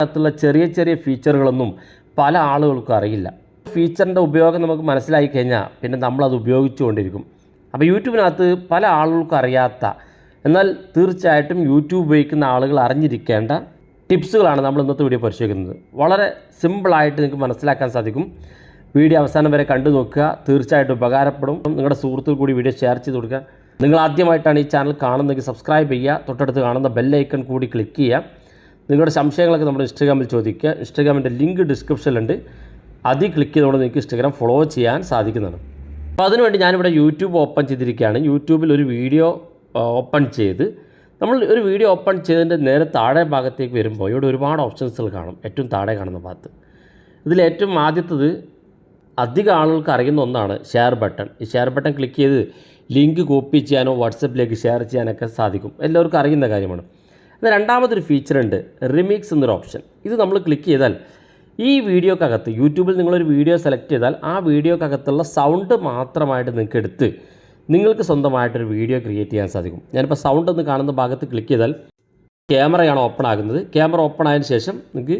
അതിനകത്തുള്ള ചെറിയ ചെറിയ ഫീച്ചറുകളൊന്നും പല ആളുകൾക്കും അറിയില്ല. ഫീച്ചറിന്റെ ഉപയോഗം നമുക്ക് മനസ്സിലായി കഴിഞ്ഞാൽ പിന്നെ നമ്മളത് ഉപയോഗിച്ചുകൊണ്ടിരിക്കും. അപ്പോൾ യൂട്യൂബിനകത്ത് പല ആളുകൾക്കും അറിയാത്ത എന്നാൽ തീർച്ചയായിട്ടും യൂട്യൂബ് ഉപയോഗിക്കുന്ന ആളുകൾ അറിഞ്ഞിരിക്കേണ്ട ടിപ്സുകളാണ് നമ്മൾ ഇന്നത്തെ വീഡിയോ പരിശോധിക്കുന്നത്. വളരെ സിമ്പിളായിട്ട് നിങ്ങൾക്ക് മനസ്സിലാക്കാൻ സാധിക്കും. വീഡിയോ അവസാനം വരെ കണ്ടു നോക്കുക. തീർച്ചയായിട്ടും ഉപകാരപ്പെടും. നിങ്ങളുടെ സുഹൃത്തുക്കൾ കൂടി വീഡിയോ ഷെയർ ചെയ്ത് കൊടുക്കുക. നിങ്ങൾ ആദ്യമായിട്ടാണ് ഈ ചാനൽ കാണുന്നതെങ്കിൽ സബ്സ്ക്രൈബ് ചെയ്യുക. തൊട്ടടുത്ത് കാണുന്ന ബെല്ലൈക്കൺ കൂടി ക്ലിക്ക് ചെയ്യുക. നിങ്ങളുടെ സംശയങ്ങളൊക്കെ നമ്മുടെ ഇൻസ്റ്റഗ്രാമിൽ ചോദിക്കുക. ഇൻസ്റ്റഗ്രാമിന്റെ ലിങ്ക് ഡിസ്ക്രിപ്ഷനിലുണ്ട്. അതിൽ ക്ലിക്ക് ചെയ്തുകൊണ്ട് നിങ്ങൾക്ക് ഇൻസ്റ്റഗ്രാം ഫോളോ ചെയ്യാൻ സാധിക്കുന്നതാണ്. അപ്പോൾ അതിനുവേണ്ടി ഞാനിവിടെ യൂട്യൂബ് ഓപ്പൺ ചെയ്തിരിക്കുകയാണ്. യൂട്യൂബിൽ ഒരു വീഡിയോ ഓപ്പൺ ചെയ്ത് നമ്മൾ ഒരു വീഡിയോ ഓപ്പൺ ചെയ്തതിന്റെ നേരെ താഴെ ഭാഗത്തേക്ക് വരുമ്പോൾ ഇവിടെ ഒരുപാട് ഓപ്ഷൻസുകൾ കാണും. ഏറ്റവും താഴെ കാണുന്ന ഭാഗത്ത്. ഇതിൽ ഏറ്റവും ആദ്യത്തത് അധികം ആളുകൾക്ക് അറിയുന്ന ഒന്നാണ് ഷെയർ ബട്ടൺ ഈ ഷെയർ ബട്ടൺ ക്ലിക്ക് ചെയ്ത് ലിങ്ക് കോപ്പി ചെയ്യാനോ വാട്സപ്പിലേക്ക് ഷെയർ ചെയ്യാനൊക്കെ സാധിക്കും. എല്ലാവർക്കും അറിയുന്ന കാര്യമാണ്. എന്നാൽ രണ്ടാമതൊരു ഫീച്ചർ ഉണ്ട് റിമിക്സ് എന്നൊരു ഓപ്ഷൻ ഇത് നമ്മൾ ക്ലിക്ക് ചെയ്താൽ ഈ വീഡിയോക്കകത്ത് യൂട്യൂബിൽ നിങ്ങളൊരു വീഡിയോ സെലക്ട് ചെയ്താൽ ആ വീഡിയോക്കകത്തുള്ള സൗണ്ട് മാത്രമായിട്ട് നിങ്ങൾക്ക് എടുത്ത് നിങ്ങൾക്ക് സ്വന്തമായിട്ടൊരു വീഡിയോ ക്രിയേറ്റ് ചെയ്യാൻ സാധിക്കും. ഞാനിപ്പോൾ സൗണ്ട് എന്ന് കാണുന്ന ഭാഗത്ത് ക്ലിക്ക് ചെയ്താൽ ക്യാമറയാണ് ഓപ്പൺ ആകുന്നത്. ക്യാമറ ഓപ്പൺ ആയതിനു ശേഷം നിങ്ങൾക്ക്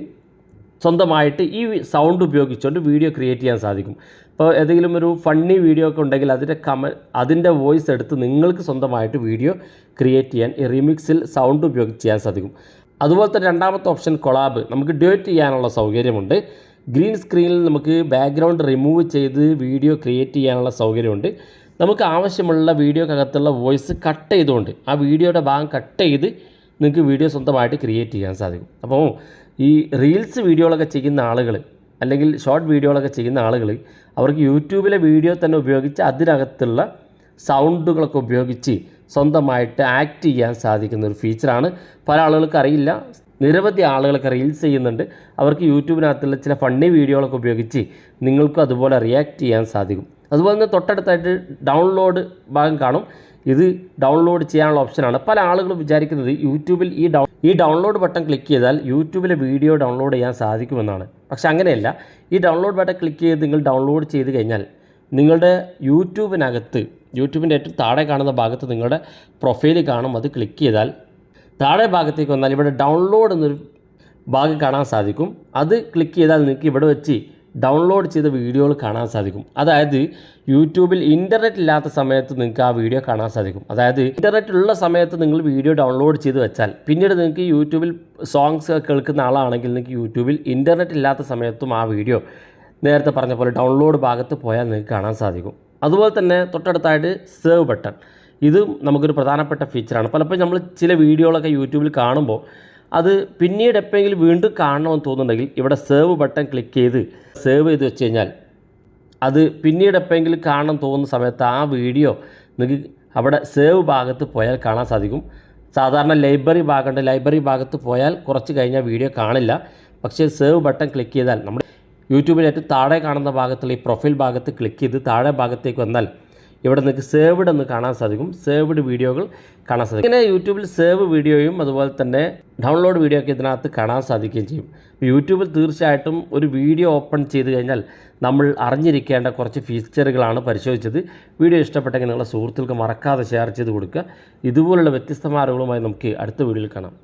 സ്വന്തമായിട്ട് ഈ സൗണ്ട് ഉപയോഗിച്ചുകൊണ്ട് വീഡിയോ ക്രിയേറ്റ് ചെയ്യാൻ സാധിക്കും. ഇപ്പോൾ ഏതെങ്കിലും ഒരു ഫണ്ണി വീഡിയോ ഒക്കെ ഉണ്ടെങ്കിൽ അതിന്റെ കമ അതിന്റെ വോയിസ് എടുത്ത് നിങ്ങൾക്ക് സ്വന്തമായിട്ട് വീഡിയോ ക്രിയേറ്റ് ചെയ്യാൻ ഈ റിമിക്സിൽ സൗണ്ട് ഉപയോഗിച്ച് ചെയ്യാൻ സാധിക്കും. അതുപോലെ തന്നെ രണ്ടാമത്തെ ഓപ്ഷൻ കൊളാബ് നമുക്ക് ഡ്യൂറ്റ് ചെയ്യാനുള്ള സൗകര്യമുണ്ട്. ഗ്രീൻ സ്ക്രീനിൽ നമുക്ക് ബാക്ക്ഗ്രൗണ്ട് റിമൂവ് ചെയ്ത് വീഡിയോ ക്രിയേറ്റ് ചെയ്യാനുള്ള സൗകര്യമുണ്ട്. നമുക്ക് ആവശ്യമുള്ള വീഡിയോക്കകത്തുള്ള വോയിസ് കട്ട് ചെയ്തുകൊണ്ട് ആ വീഡിയോയുടെ ഭാഗം കട്ട് ചെയ്ത് നിങ്ങൾക്ക് വീഡിയോ സ്വന്തമായിട്ട് ക്രിയേറ്റ് ചെയ്യാൻ സാധിക്കും. അപ്പോൾ ഈ റീൽസ് വീഡിയോകളൊക്കെ ചെയ്യുന്ന ആളുകൾ അല്ലെങ്കിൽ ഷോർട്ട് വീഡിയോകളൊക്കെ ചെയ്യുന്ന ആളുകൾ അവർക്ക് യൂട്യൂബിലെ വീഡിയോ തന്നെ ഉപയോഗിച്ച് അതിനകത്തുള്ള സൗണ്ടുകളൊക്കെ ഉപയോഗിച്ച് സ്വന്തമായിട്ട് ആക്ട് ചെയ്യാൻ സാധിക്കുന്ന ഒരു ഫീച്ചറാണ് പല ആളുകൾക്ക് അറിയില്ല. നിരവധി ആളുകളൊക്കെ റീൽസ് ചെയ്യുന്നുണ്ട്. അവർക്ക് യൂട്യൂബിനകത്തുള്ള ചില ഫണ്ണി വീഡിയോകളൊക്കെ ഉപയോഗിച്ച് നിങ്ങൾക്കും അതുപോലെ റിയാക്ട് ചെയ്യാൻ സാധിക്കും. അതുപോലെ തന്നെ തൊട്ടടുത്തായിട്ട് ഡൗൺലോഡ് ഭാഗം കാണും. ഇത് ഡൗൺലോഡ് ചെയ്യാനുള്ള ഓപ്ഷനാണ് പല ആളുകളും വിചാരിക്കുന്നത് യൂട്യൂബിൽ ഈ ഡൗൺ ഈ ഡൗൺലോഡ് ബട്ടൺ ക്ലിക്ക് ചെയ്താൽ യൂട്യൂബിലെ വീഡിയോ ഡൗൺലോഡ് ചെയ്യാൻ സാധിക്കുമെന്നാണ്. പക്ഷെ അങ്ങനെയല്ല. ഈ ഡൗൺലോഡ് ബട്ടൺ ക്ലിക്ക് ചെയ്ത് നിങ്ങൾ ഡൗൺലോഡ് ചെയ്ത് കഴിഞ്ഞാൽ നിങ്ങളുടെ യൂട്യൂബിനകത്ത് യൂട്യൂബിന്റെ ഏറ്റവും താഴെ കാണുന്ന ഭാഗത്ത് നിങ്ങളുടെ പ്രൊഫൈൽ കാണും. അത് ക്ലിക്ക് ചെയ്താൽ താഴെ ഭാഗത്തേക്ക് വന്നാൽ ഇവിടെ ഡൗൺലോഡ് എന്നൊരു ഭാഗം കാണാൻ സാധിക്കും. അത് ക്ലിക്ക് ചെയ്താൽ നിങ്ങൾക്ക് ഇവിടെ വെച്ച് ഡൗൺലോഡ് ചെയ്ത വീഡിയോകൾ കാണാൻ സാധിക്കും. അതായത് യൂട്യൂബിൽ ഇന്റർനെറ്റ് ഇല്ലാത്ത സമയത്ത് നിങ്ങൾക്ക് ആ വീഡിയോ കാണാൻ സാധിക്കും. അതായത് ഇന്റർനെറ്റ് ഉള്ള സമയത്ത് നിങ്ങൾ വീഡിയോ ഡൗൺലോഡ് ചെയ്ത് വെച്ചാൽ പിന്നീട് നിങ്ങൾക്ക് യൂട്യൂബിൽ സോങ്സ് കേൾക്കുന്ന ആളാണെങ്കിൽ നിങ്ങൾക്ക് യൂട്യൂബിൽ ഇന്റർനെറ്റ് ഇല്ലാത്ത സമയത്തും ആ വീഡിയോ നേരത്തെ പറഞ്ഞ പോലെ ഡൗൺലോഡ് ഭാഗത്ത് പോയാൽ നിങ്ങൾക്ക് കാണാൻ സാധിക്കും. അതുപോലെ തന്നെ തൊട്ടടുത്തായിട്ട് സേവ് ബട്ടൺ ഇതും നമുക്കൊരു പ്രധാനപ്പെട്ട ഫീച്ചറാണ് പലപ്പോഴും നമ്മൾ ചില വീഡിയോകളൊക്കെ യൂട്യൂബിൽ കാണുമ്പോൾ അത് പിന്നീട് എപ്പോഴെങ്കിലും വീണ്ടും കാണണമെന്ന് തോന്നുന്നുണ്ടെങ്കിൽ ഇവിടെ സേവ് ബട്ടൺ ക്ലിക്ക് ചെയ്ത് സേവ് ചെയ്ത് വെച്ച് കഴിഞ്ഞാൽ അത് പിന്നീട് എപ്പോഴെങ്കിലും കാണണം തോന്നുന്ന സമയത്ത് ആ വീഡിയോ നിങ്ങൾക്ക് അവിടെ സേവ് ഭാഗത്ത് പോയാൽ കാണാൻ സാധിക്കും. സാധാരണ ലൈബ്രറി ഭാഗമുണ്ട്. ലൈബ്രറി ഭാഗത്ത് പോയാൽ കുറച്ച് കഴിഞ്ഞാൽ വീഡിയോ കാണില്ല. പക്ഷേ സേവ് ബട്ടൺ ക്ലിക്ക് ചെയ്താൽ നമ്മുടെ യൂട്യൂബിൽ ഏറ്റവും താഴെ കാണുന്ന ഭാഗത്തുള്ള ഈ പ്രൊഫൈൽ ഭാഗത്ത് ക്ലിക്ക് ചെയ്ത് താഴെ ഭാഗത്തേക്ക് വന്നാൽ ഇവിടെ നിങ്ങൾക്ക് സേവ്ഡ് എന്ന് കാണാൻ സാധിക്കും. സേവ്ഡ് വീഡിയോകൾ കാണാൻ സാധിക്കും. ഇങ്ങനെ യൂട്യൂബിൽ സേവ് വീഡിയോയും അതുപോലെ തന്നെ ഡൗൺലോഡ് വീഡിയോ ഒക്കെ ഇതിനകത്ത് കാണാൻ സാധിക്കുകയും ചെയ്യും. യൂട്യൂബിൽ തീർച്ചയായിട്ടും ഒരു വീഡിയോ ഓപ്പൺ ചെയ്ത് കഴിഞ്ഞാൽ നമ്മൾ അറിഞ്ഞിരിക്കേണ്ട കുറച്ച് ഫീച്ചറുകളാണ് പരിശോധിച്ചത്. വീഡിയോ ഇഷ്ടപ്പെട്ടെങ്കിൽ നിങ്ങളുടെ സുഹൃത്തുക്കൾക്ക് മറക്കാതെ ഷെയർ ചെയ്ത് കൊടുക്കുക. ഇതുപോലുള്ള വ്യത്യസ്തമായ അറിവുകളുമായി നമുക്ക് അടുത്ത വീഡിയോയിൽ കാണാം.